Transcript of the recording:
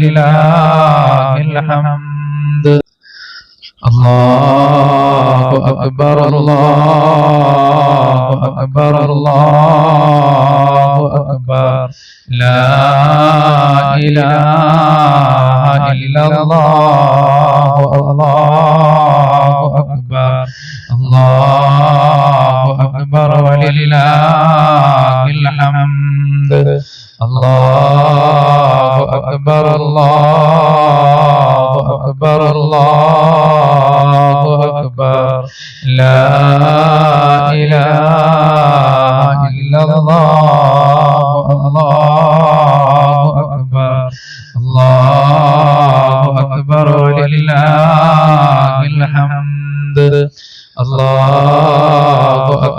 ولله الحمد. الله أكبر الله أكبر الله أكبر. لا إله إلا الله الله أكبر الله أكبر. ولله